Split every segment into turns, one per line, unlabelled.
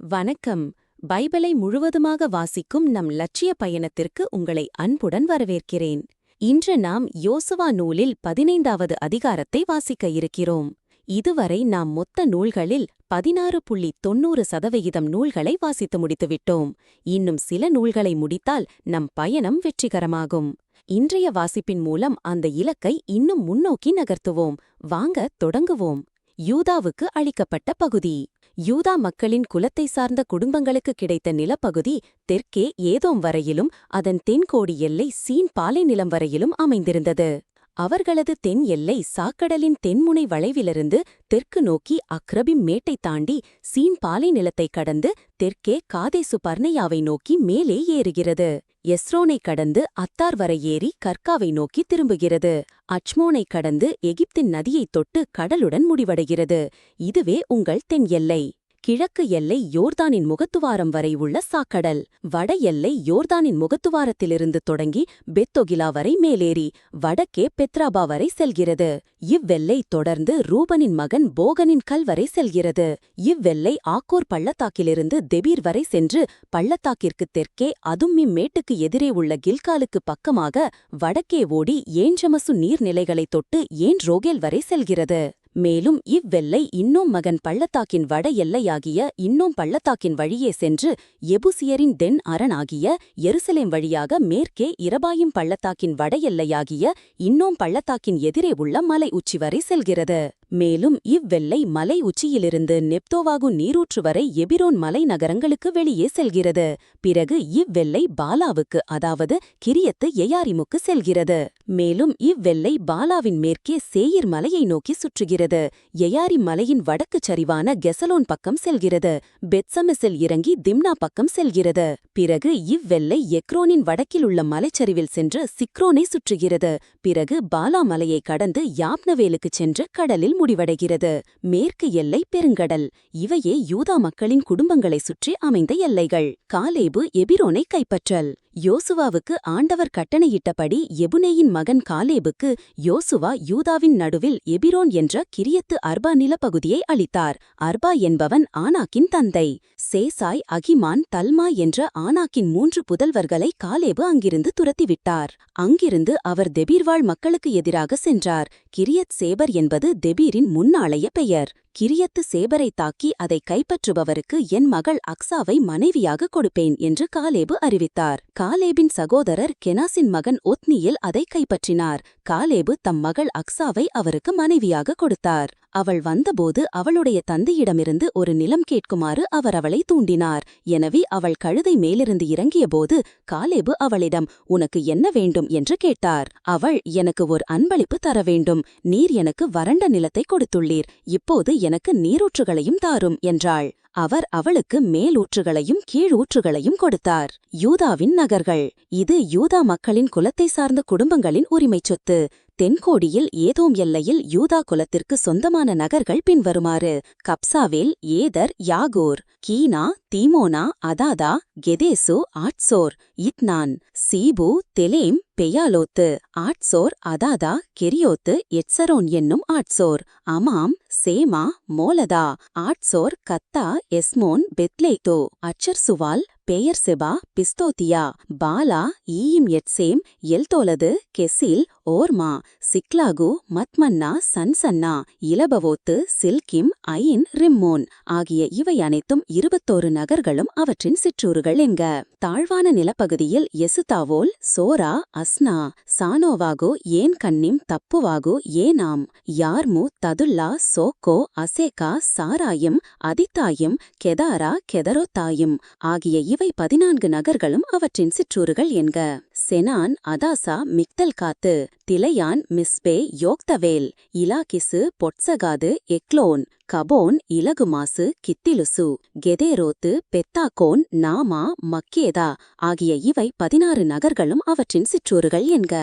வணக்கம். பைபிளை முழுவதுமாக வாசிக்கும் நம் லட்சிய பயணத்திற்கு உங்களை அன்புடன் வரவேற்கிறேன். இன்று நாம் யோசுவா நூலில் பதினைந்தாவது அதிகாரத்தை வாசிக்க இருக்கிறோம். இதுவரை நாம் மொத்த நூல்களில் பதினாறு புள்ளி தொன்னூறு சதவிகிதம் நூல்களை வாசித்து முடித்துவிட்டோம். இன்னும் சில நூல்களை முடித்தால் நம் பயணம் வெற்றிகரமாகும். இன்றைய வாசிப்பின் மூலம் அந்த இலக்கை இன்னும் முன்னோக்கி நகர்த்துவோம். வாங்க தொடங்குவோம். யூதாவுக்கு அளிக்கப்பட்ட பகுதி. யூதா மக்களின் குலத்தை சார்ந்த குடும்பங்களுக்கு கிடைத்த நிலப்பகுதி தெற்கே ஏதோம் வரையிலும் அதன் தென்கோடி எல்லை சீன் பாலை நிலம் வரையிலும் அமைந்திருந்தது. அவர்களது தென் எல்லை சாக்கடலின் தென்முனை வளைவிலிருந்து தெற்கு நோக்கி அக்ரபிம் மேட்டை தாண்டி சீன் பாலை நிலத்தை கடந்து தெற்கே காதேசு பர்ணையாவை நோக்கி மேலே ஏறுகிறது. எஸ்ரோனை கடந்து அத்தார் வரை ஏறி கர்க்காவை நோக்கி திரும்புகிறது. அச்மோனை கடந்து எகிப்தின் நதியைத் தொட்டு கடலுடன் முடிவடைகிறது. இதுவே உங்கள் தென் எல்லை. கிழக்கு எல்லை யோர்தானின் முகத்துவாரம் வரை உள்ள சாக்கடல். வட எல்லை யோர்தானின் முகத்துவாரத்திலிருந்து தொடங்கி பெத்தொகிலா வரை மேலேறி வடக்கே பெத்ராபா வரை செல்கிறது. இவ்வெல்லை தொடர்ந்து ரூபனின் மகன் போகனின் கல் வரை செல்கிறது. இவ்வெல்லை ஆக்கோர் பள்ளத்தாக்கிலிருந்து தெபீர் வரை சென்று பள்ளத்தாக்கிற்கு தெற்கே அதும்மி மேட்டுக்கு எதிரே உள்ள கில்காலுக்கு பக்கமாக வடக்கே ஓடி ஏஞ்சமசு நீர்நிலைகளைத் தொட்டு ஏன் ரோகேல் வரை செல்கிறது. மேலும் இவ்வெல்லை இன்னும் மகன் பள்ளத்தாக்கின் வட எல்லையாகிய இன்னும் பள்ளத்தாக்கின் வழியே சென்று எபுசியரின் தென் அரணாகிய எருசலேம் வழியாக மேற்கே இரபாயும் பள்ளத்தாக்கின் வட எல்லையாகிய இன்னும் பள்ளத்தாக்கின் எதிரே உள்ள மலை உச்சி வரை செல்கிறது. மேலும் இவ்வெல்லை மலை உச்சியிலிருந்து நெப்தோவாகு நீரூற்று வரை எபிரோன் மலை நகரங்களுக்கு வெளியே செல்கிறது. பிறகு இவ்வெல்லை பாலாவுக்கு அதாவது கிரியத்து எயாரிமுக்கு செல்கிறது. மேலும் இவ்வெல்லை பாலாவின் மேற்கே சேயிர் மலையை நோக்கி சுற்றுகிறது. எயாரி மலையின் வடக்கு சரிவான கெசலோன் பக்கம் செல்கிறது. பெட்சமிஸில் இறங்கி திம்னா பக்கம் செல்கிறது. பிறகு இவ்வெல்லை எக்ரோனின் வடக்கில் உள்ள மலைச்சரிவில் சென்று சிக்ரோனை சுற்றுகிறது. பிறகு பாலா மலையை கடந்து யாப்னவேலுக்குச் சென்று கடலில் முடிவடைகிறது மேற்கு எல்லை பெருங்கடல். இவையே யூதா மக்களின் குடும்பங்களை சுற்றி அமைந்த எல்லைகள். காலேபு எபிரோனை கைப்பற்றல். யோசுவாவுக்கு ஆண்டவர் கட்டணையிட்டபடி எபுனேயின் மகன் காலேபுக்கு யோசுவா யூதாவின் நடுவில் எபிரோன் என்ற கிரியத்து அர்பா நிலப்பகுதியை அளித்தார். அர்பா என்பவன் ஆனாக்கின் தந்தை. சேசாய் அகிமான் தல்மா என்ற ஆனாக்கின் மூன்று புதல்வர்களை காலேபு அங்கிருந்து துரத்திவிட்டார். அங்கிருந்து அவர் தெபீர்வாழ் மக்களுக்கு எதிராக சென்றார். கிரியத் சேபர் என்பது தெபீரின் முன்னாளைய பெயர். கிரியத்து சேபரை தாக்கி அதை கைப்பற்றுபவருக்கு என் மகள் அக்ஸாவை மனைவியாக கொடுப்பேன் என்று காலேபு அறிவித்தார். காலேபின் சகோதரர் கெனாசின் மகன் ஒத்னியில் அதை கைப்பற்றினார். காலேபு தம் மகள் அக்ஸாவை அவருக்கு மனைவியாக கொடுத்தார். அவள் வந்தபோது அவளுடைய தந்தையிடமிருந்து ஒரு நிலம் கேட்குமாறு அவர் அவளை தூண்டினார். எனவே அவள் கழுதை மேலிருந்து இறங்கியபோது காலேபு அவளிடம் உனக்கு என்ன வேண்டும்? என்று கேட்டார். அவள் எனக்கு ஒரு அன்பளிப்பு தர வேண்டும். நீர் எனக்கு வறண்ட நிலத்தை கொடுத்துள்ளீர். இப்போது எனக்கு நீரூற்றுகளையும் தாரும் என்றாள். அவர் அவளுக்கு மேலூற்றுகளையும் கீழூற்றுகளையும் கொடுத்தார். யூதாவின் நகர்கள். இது யூதா மக்களின் குலத்தை சார்ந்த குடும்பங்களின் உரிமைச் சொத்து. தென்கோடியில் ஏதோம் எல்லையில் யூதா குலத்திற்கு சொந்தமான நகர்கள் பின்வருமாறு. கப்சாவேல் ஏதர் யாகோர் கீனா தீமோனா அதாதா கெதேசு ஆட்சோர் இத்னான் சீபு தெலேம் பெயாலோத்து ஆட்சோர் அதாதா கெரியோத்து எட்சரோன் என்னும் ஆட்சோர் அமாம் சேமா மோலதா ஆட்சோர் கத்தா எஸ்மோன் பெத்லேதோ அச்சர்சுவால் பெயர் செபா பிஸ்தோத்தியா பாலா ஈயும் எட்சேம் எல்தோலது கெசில் ஓர்மா சிக்லாகு மத்மன்னா சன்சன்னா இலபவோத்து சில்கிம் ஐன் ரிம்மோன் ஆகிய இவை அனைத்தும் இருபத்தோரு நகர்களும் அவற்றின் சிற்றூறுகள் என்க. தாழ்வான நிலப்பகுதியில் எசுதாவோல் சோரா அஸ்னா சானோவாகு ஏன் கன்னிம் தப்புவாகு ஏனாம் யார்மு ததுல்லா சோக்கோ அசேகா சாராயும் அதித்தாயும் கெதாரா கெதரோத்தாயும் ஆகிய இவை பதினான்கு நகர்களும் அவற்றின் சிற்றூறுகள் என்க. செனான் அதாசா மிக்தல் காத்து திலையான் மிஸ்பே யோக்தவேல் இலாகிசு பொட்சகாது எக்லோன் கபோன் இலகுமாசு கித்திலுசு கெதேரோத்து பெத்தாகோன் நாமா மக்கேதா ஆகிய இவை பதினாறு நகர்களும் அவற்றின் சிற்றூறுகள் என்க.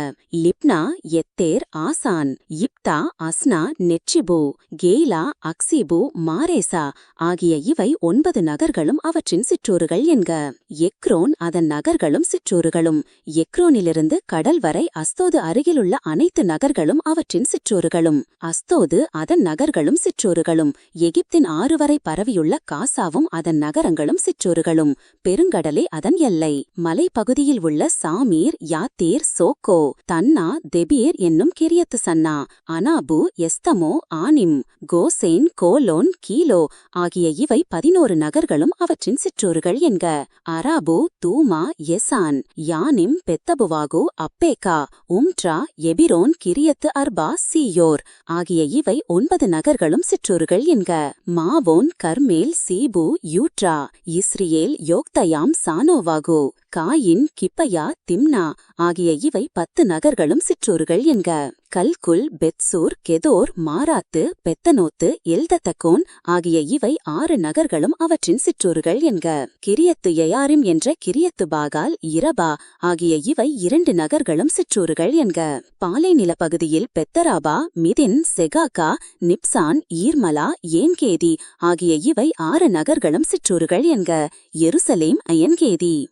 லிப்னா எத்தேர் ஆசான் இப்தா அஸ்னா நெச்சிபு கெய்லா அக்சிபு மாரேசா ஆகிய இவை ஒன்பது நகர்களும் அவற்றின் சிற்றூறுகள் என்க. எக்ரோன் அதன் நகர்களும் சிற்றூறுகளும். எக்ரோனிலிருந்து கடல் வரை அஸ்தோது அருகிலுள்ள அனைத்து நகர்களும் அவற்றின் சிற்றூறுகளும். அஸ்தோது அதன் நகர்களும் சிற்றூறுகளும். எகிப்தின் ஆறு வரை பரவியுள்ள காசாவும் அதன் நகரங்களும் சிற்றூர்களும் பெருங்கடலே அதன் எல்லை. மலைப்பகுதியில் உள்ள சாமீர் யாத்தீர் சோக்கோ தன்னா தெபீர் என்னும் Kiriath Sannah Anab Eshtemoh Anim Goshen Holon Giloh ஆகிய இவை பதினோரு நகர்களும் அவற்றின் சிற்றூர்கள் என்க. Arab Dumah Eshan Janim Beth Tappuah Aphekah Humtah Hebron Kiriath Arba Zior ஆகிய இவை ஒன்பது நகர்களும் சிற்றூர்கள் என்க மாவோன் கர்மேல் சீபு யூட்ரா இஸ்ரியேல் யோக்தயாம் சானோவாகு. காயின் கிப்பயா திம்னா ஆகிய இவை பத்து நகர்களும் சிற்றூர்கள் என்க. கல்குல் பெத்சூர் கெதோர் மாராத்து பெத்தனோத்து எல்தத்தகோன் ஆகிய இவை ஆறு நகர்களும் அவற்றின் சிற்றூர்கள் என்க. கிரியத்து எயாரிம் என்ற கிரியத்து பாகால் இரபா ஆகிய இவை இரண்டு நகர்களும் சிற்றூர்கள் என்க. பாலை நிலப்பகுதியில் பெத்தராபா மிதின் செகாக்கா நிப்சான் ஈர்மலா ஏன்கேதி ஆகிய இவை ஆறு நகர்களும் சிற்றூர்கள் என்க. எருசலேம் அயன்கேதி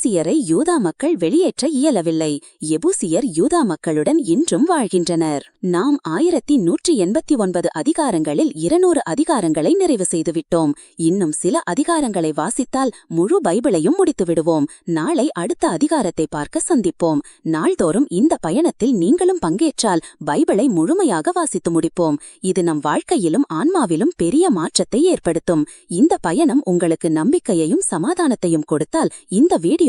எபூசியரை யூதா மக்கள் வெளியேற்ற இயலவில்லை. எபூசியர் யூதா மக்களுடன் இன்றும் வாழ்கின்றனர். நாம் ஆயிரத்தி நூற்றி எண்பத்தி ஒன்பது அதிகாரங்களில் இருநூறு அதிகாரங்களை நிறைவு செய்துவிட்டோம். இன்னும் சில அதிகாரங்களை வாசித்தால் முழு பைபிளையும் முடித்துவிடுவோம். நாளை அடுத்த அதிகாரத்தை பார்க்க சந்திப்போம். நாள்தோறும் இந்த பயணத்தில் நீங்களும் பங்கேற்றால் பைபிளை முழுமையாக வாசித்து முடிப்போம். இது நம் வாழ்க்கையிலும் ஆன்மாவிலும் பெரிய மாற்றத்தை ஏற்படுத்தும். இந்த பயணம் உங்களுக்கு நம்பிக்கையையும் சமாதானத்தையும் கொடுத்தால் இந்த வீடியோ